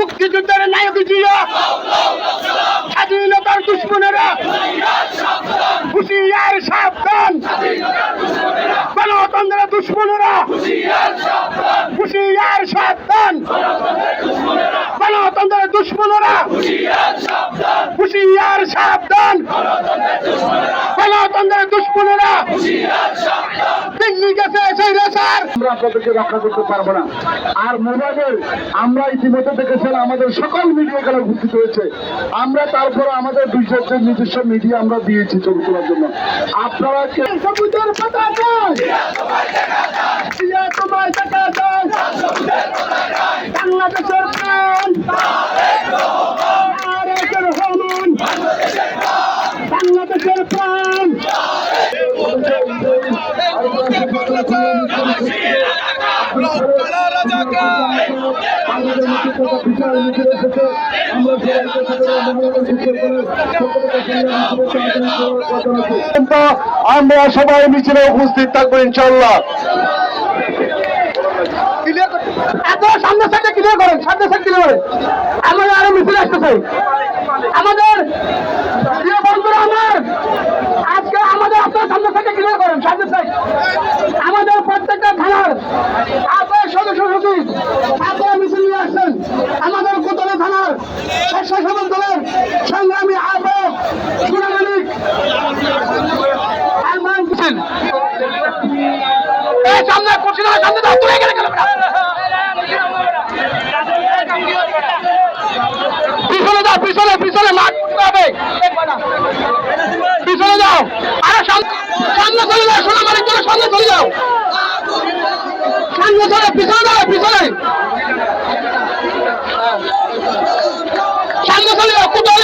মুক্তিযুদ্ধের নায়ক জিয়া। স্বাধীনতার দুশ্মনেরা হুশিয়ার সাবধান। গণতন্ত্রের দুশ্মনেরা হুশিয়ার সাবধান। গণতন্ত্রের দুশ্মনেরা হুশিয়ার সাবধান। গণতন্ত্রের দুশ্মনেরা আমরা আপনাদেরকে রক্ষা করতে পারব না। আর মোবাইলের আমরা ইতিমধ্যে দেখেছেন, আমাদের সকল মিডিয়া এখানে উপস্থিত হয়েছে। আমরা তারপরে আমাদের বিষয়তে নিজস্ব মিডিয়া আমরা দিয়েছি ছবি তোলার জন্য। আপনারা আমরা সবাই মিছিলে উপস্থিত থাকব ইনশাল্লাহ এত সামনে সাইডে ক্লিয়ার করেন সামনে সাইড ক্লিয়ার করেন। আমাদের আরও মিছিল আসতেছে প্রিয় বন্ধুরা আমার আজকে আমাদের আপনার সামনে সাইডে ক্লিয়ার করেন সামনে সাইড আমাদের প্রত্যেকটা থানার আপনার সদস্য সচিব আপনারা মিছিল নিয়ে আসছেন আমাদের কোতলে থানার স্বেচ্ছাসেবক দলের সংগ্রামী আহ্বায়ক সুনামানিক এই সামনে করছিল সামনে দাও গেলে গেল পিছনে যাও পিছনে পিছনে মাঠ করতে হবে। পিছনে যাও। আরে সাম- সামনে চলে যাও, সোনা মালিক করে সামনে চলে যাও। সামনে চলে, পিছনে যাও পিছনে। সামনে চলে যাও কোথাও